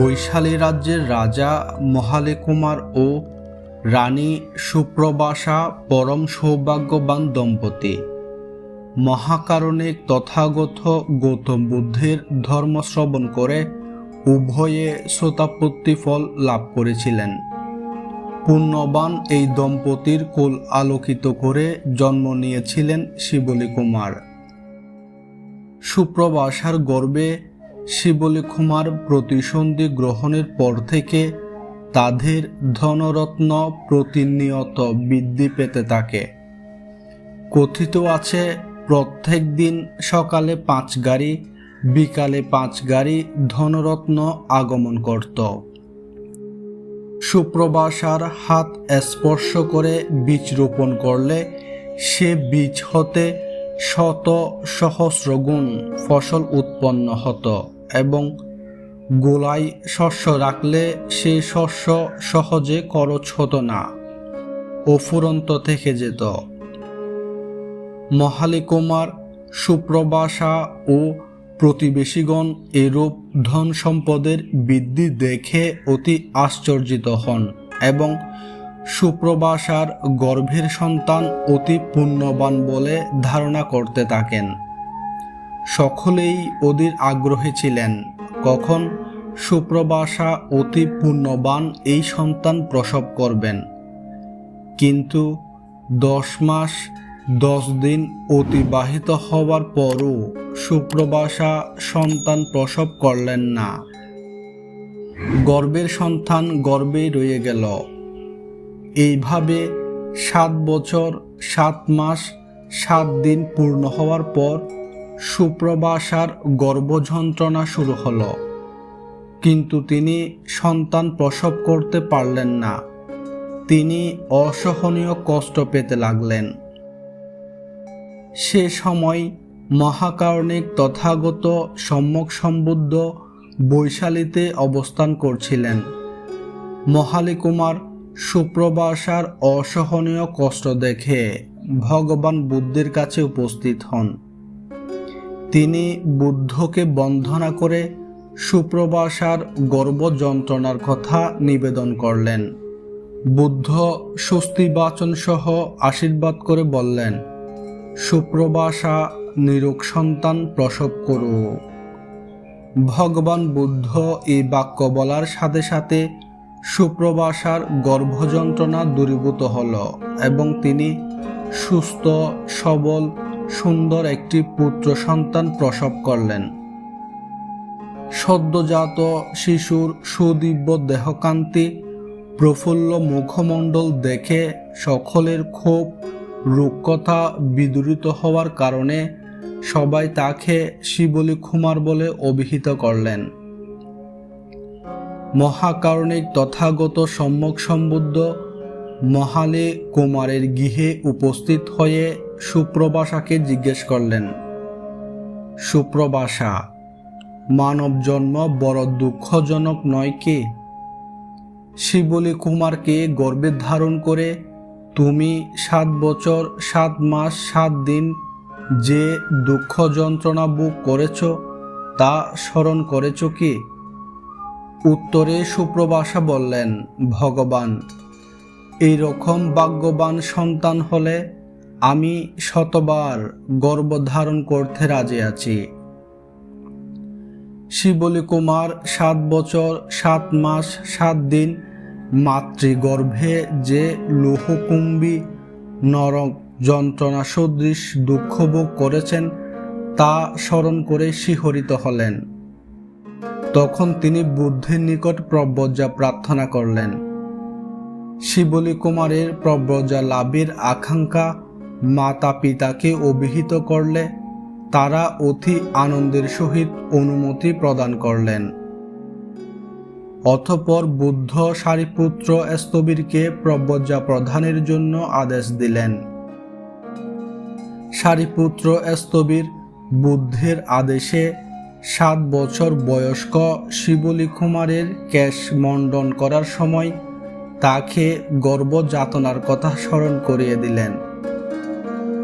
বৈশালী রাজ্যের রাজা মহালে কুমার ও রানী সুপ্রবাসা পরম সৌভাগ্যবান দম্পতি। মহাকারণিক তথাগত গৌতম বুদ্ধের ধর্ম শ্রবণ করে উভয়ে শ্রোতাপত্তি ফল লাভ করেছিলেন। পুণ্যবান এই দম্পতির কুল আলোকিত করে জন্ম নিয়েছিলেন শিবলী কুমার। সুপ্রবাসার গর্বে শিবলী কুমার প্রতিসন্ধি গ্রহণের পর থেকে তাদের ধনরত্ন প্রতিনিয়ত বৃদ্ধি পেতে থাকে। কথিত আছে, প্রত্যেক দিন সকালে পাঁচ গাড়ি, বিকালে পাঁচ গাড়ি ধনরত্ন আগমন করত। সুপ্রবাসার হাত স্পর্শ করে বীজ রোপণ করলে সে বীজ হতে শত সহস্র গুণ ফসল উৎপন্ন হতো এবং গোলায় শস্য রাখলে সে শস্য সহজে খরচ হতো না অফুরন্ত থেকে যেত। মহালী কুমার সুপ্রবাসা ও প্রতিবেশীগণ এরূপ ধন সম্পদের বৃদ্ধি দেখে অতি আশ্চর্যিত হন এবং সুপ্রবাসার গর্ভের সন্তান অতি পুণ্যবান বলে ধারণা করতে থাকেন। সকলেই ওদের আগ্রহী ছিলেন। কখন সুপ্রবাসা অতি পুণ্যবান এই সন্তান প্রসব করবেন? কিন্তু দশ মাস, দশ দিন অতিবাহিত হওয়ার পরও সুপ্রবাসা সন্তান প্রসব করলেন না। গর্বের সন্তান গর্বেই রয়ে গেল। এইভাবে সাত বছর, সাত মাস, সাত দিন পূর্ণ হওয়ার পর সুপ্রবাসার গর্ভযন্ত্রণা শুরু হলো। কিন্তু তিনি সন্তান প্রসব করতে পারলেন না। তিনি অসহনীয় কষ্ট পেতে লাগলেন। সে সময় মহাকারণিক তথাগত সম্যক সম্বুদ্ধ বৈশালীতে অবস্থান করছিলেন। মহালী কুমার সুপ্রবাসার অসহনীয় কষ্ট দেখে ভগবান বুদ্ধের কাছে উপস্থিত হন। তিনি বুদ্ধকে বন্ধনা করে সুপ্রবাসার গর্ব যন্ত্রণার কথা নিবেদন করলেন। বুদ্ধ স্বস্তিবাচন সহ আশীর্বাদ করে বললেন সুপ্রবাসা নিরোগ সন্তান প্রসব করু ভগবান বুদ্ধ এই বাক্য বলার সাথে সাথে সুপ্রবাসার গর্ভযন্ত্রণা দূরীভূত হল এবং তিনি সুস্থ, সবল, সুন্দর একটি পুত্র সন্তান প্রসব করলেন। সদ্যজাত শিশুর সুদিব্য দেহকান্তি, প্রফুল্ল মুখমণ্ডল দেখে সকলের ক্ষোভ রূপকথা বিদূরিত হওয়ার কারণে সবাই তাকে শিবলী কুমার বলে অভিহিত করলেন। মহাকারণিক তথাগত সম্যক সম্বুদ্ধ মহালে কুমারের গৃহে উপস্থিত হয়ে সুপ্রবাসাকে জিজ্ঞেস করলেন সুপ্রবাসা মানব জন্ম বড় দুঃখজনক নয় কে? শিবলী কুমারকে গর্বে ধারণ করে তুমি সাত বছর, সাত মাস, সাত দিন যে দুঃখ যন্ত্রণা বুক করেছ তা স্মরণ করেছ কি? উত্তরে সুপ্রবাসা বললেন, ভগবান, এই রকম ভাগ্যবান সন্তান হলে আমি শতবার গর্ব ধারণ করতে রাজি আছি। শিবলী কুমার সাত বছর, সাত মাস, সাত দিন মাতৃগর্ভে যে লোহকুম্বী নরক যন্ত্রণা সদৃশ দুঃখভোগ করেছেন, তা স্মরণ করে শিহরিত হলেন। তখন তিনি বুদ্ধের নিকট প্রব্রজা প্রার্থনা করলেন। শিবলী কুমারের প্রব্রজা লাভের আকাঙ্ক্ষা মাতা পিতাকে অভিহিত করলে তারা অতি আনন্দের সহিত অনুমতি প্রদান করলেন। অতপর বুদ্ধ সারিপুত্র স্তবীরকে প্রব্রজা প্রধানের জন্য আদেশ দিলেন। সারিপুত্র স্তবীর বুদ্ধের আদেশে সাত বছর বয়স্ক শিবলী কুমারের কেশ মণ্ডন করার সময় তাকে গর্ব যাতনার কথা স্মরণ করিয়ে দিলেন।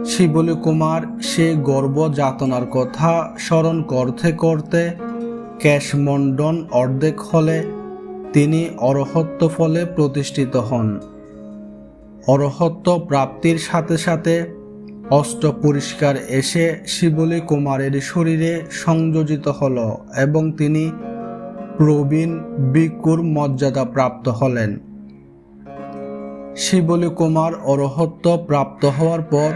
শিবলী কুমার সে গর্ব যাতনার কথা স্মরণ করতে করতে ক্যাশমন্ডন অর্ধেক হলে তিনি অরহত্ব ফলে প্রতিষ্ঠিত হন। অরহত্ব প্রাপ্তির সাথে সাথে অষ্ট পরিষ্কার এসে শিবলী কুমারের শরীরে সংযোজিত হল এবং তিনি প্রবীণ বিকুর মর্যাদা প্রাপ্ত হলেন। শিবলী কুমার অরহত্ব প্রাপ্ত হওয়ার পর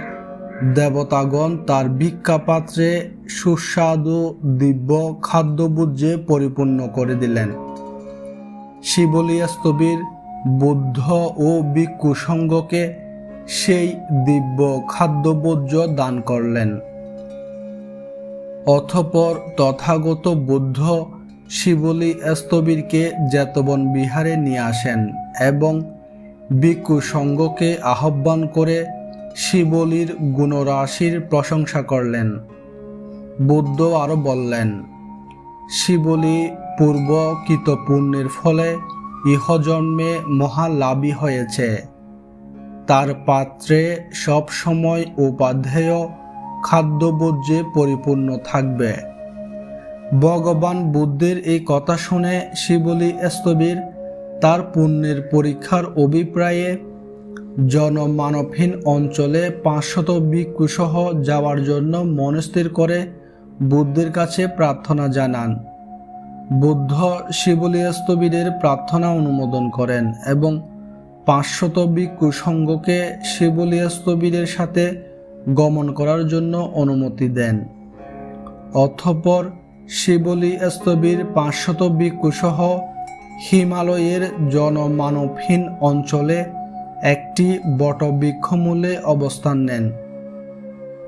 দেবতাগণ তার ভিক্ষাপাত্রে সুস্বাদু দিব্য খাদ্যবুজ্জে পরিপূর্ণ করে দিলেন। শিবলিয়াস্তবীর বুদ্ধ ও ভিক্ষু সেই দিব্য খাদ্যবর্জ্য দান করলেন। অথপর তথাগত বুদ্ধ শিবলী স্তবীরকে জেতবন বিহারে নিয়ে আসেন এবং ভিক্ষু সঙ্গকে আহ্বান করে শিবলির গুণরাশির প্রশংসা করলেন। বুদ্ধ আরও বললেন, শিবলী পূর্ব পুণ্যের ফলে ইহজন্মে মহালাভী হয়েছে। তার পাত্রে সব সময় উপাধেয় খাদ্যবর্জ্যে পরিপূর্ণ থাকবে। ভগবান বুদ্ধের এই কথা শুনে শিবলী স্তবীর তার পুণ্যের পরীক্ষার অভিপ্রায়ে জনমানবহীন অঞ্চলে পাঁচশত ভিক্ষুসহ যাওয়ার জন্য মনস্থির করে বুদ্ধের কাছে প্রার্থনা জানান। বুদ্ধ শিবলীস্তবীরের প্রার্থনা অনুমোদন করেন এবং পাঁচশত কুসঙ্গকে সঙ্গকে শিবলীস্তবীরের সাথে গমন করার জন্য অনুমতি দেন। অথপর শিবলী স্তবীর পাঁচশত ভিক্ষুসহ হিমালয়ের জনমানবহীন অঞ্চলে একটি বটবৃক্ষমূলে অবস্থান নেন।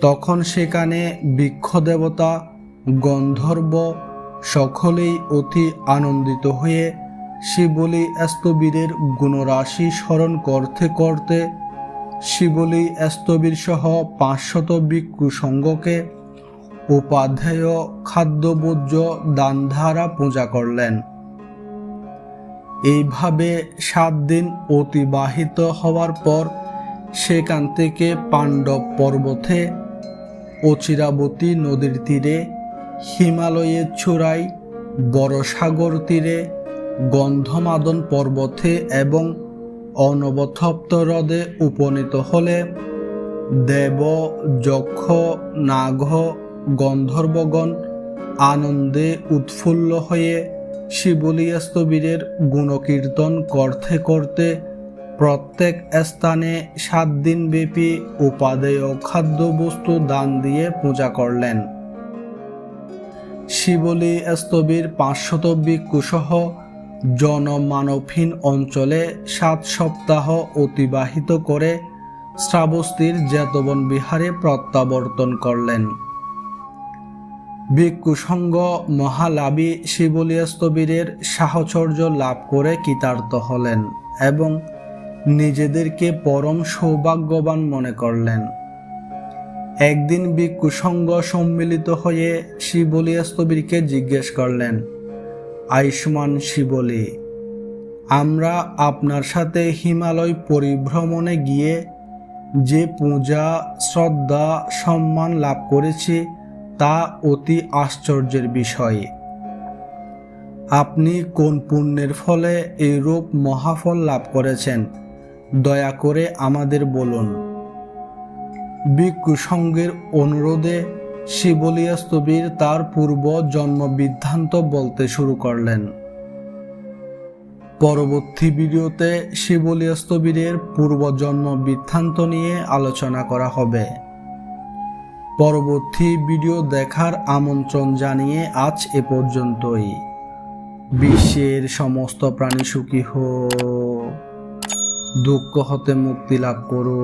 তখন সেখানে বৃক্ষ দেবতা, গন্ধর্ব সকলেই অতি আনন্দিত হয়ে শিবলী স্তবীরের গুণরাশি স্মরণ করতে করতে। শিবলী স্তবীর সহ পাঁচশত ভিক্ষু সঙ্গকে উপাধ্যায় খাদ্যবর্জ্য দানধারা পূজা করলেন। এইভাবে সাত দিন অতিবাহিত হওয়ার পর সেখান থেকে পাণ্ডব পর্বতে অচিরাবতী নদীর তীরে, হিমালয়ের চূড়ায় বড় সাগর তীরে গন্ধমাদন পর্বতে এবং অনবথপ্ত হ্রদে উপনীত হলে দেব, যক্ষ, নাগ, গন্ধর্বগণ আনন্দে উৎফুল্ল হয়ে শিবলিয়াস্তবীরের গুণকীর্তন করতে করতে প্রত্যেক স্থানে সাত দিন ব্যাপী উপাদেয় খাদ্যবস্তু দান দিয়ে পূজা করলেন। শিবলী স্তবীর পাঁচশত ভিক্ষুসহ জনমানবহীন অঞ্চলে সাত সপ্তাহ অতিবাহিত করে শ্রাবস্তীর জেতবন বিহারে প্রত্যাবর্তন করলেন। ভিক্ষুসঙ্গ মহালাভী শিবলিয়াস্তবীরের সাহচর্য লাভ করে কৃতার্থ হলেন এবং নিজেদেরকে পরম সৌভাগ্যবান মনে করলেন। একদিন ভিক্ষুসঙ্গ সম্মিলিত হয়ে শিবলিয়াস্তবীরকে জিজ্ঞেস করলেন আয়ুষ্মান শিবলি। আমরা আপনার সাথে হিমালয় পরিভ্রমণে গিয়ে যে পূজা, শ্রদ্ধা, সম্মান লাভ করেছি, তা অতি আশ্চর্যের বিষয়। আপনি কোন পুণ্যের ফলে এই রূপ মহাফল লাভ করেছেন, দয়া করে আমাদের বলুন। ভিক্ষু সঙ্গের অনুরোধে শিবলিয়াস্তবীর তার পূর্ব জন্ম বিধ্যান্ত বলতে শুরু করলেন। পরবর্তী ভিডিওতে শিবলিয়াস্তবীরের পূর্বজন্ম বৃত্তান্ত নিয়ে আলোচনা করা হবে। পরবর্তী ভিডিও দেখার আমন্ত্রণ জানিয়ে আজ এ পর্যন্তই। বিশ্বের সমস্ত প্রাণী সুখী হো। দুঃখ হতে মুক্তি লাভ করো।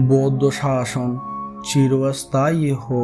বৌদ্ধ শাসন চিরস্থায়ী হো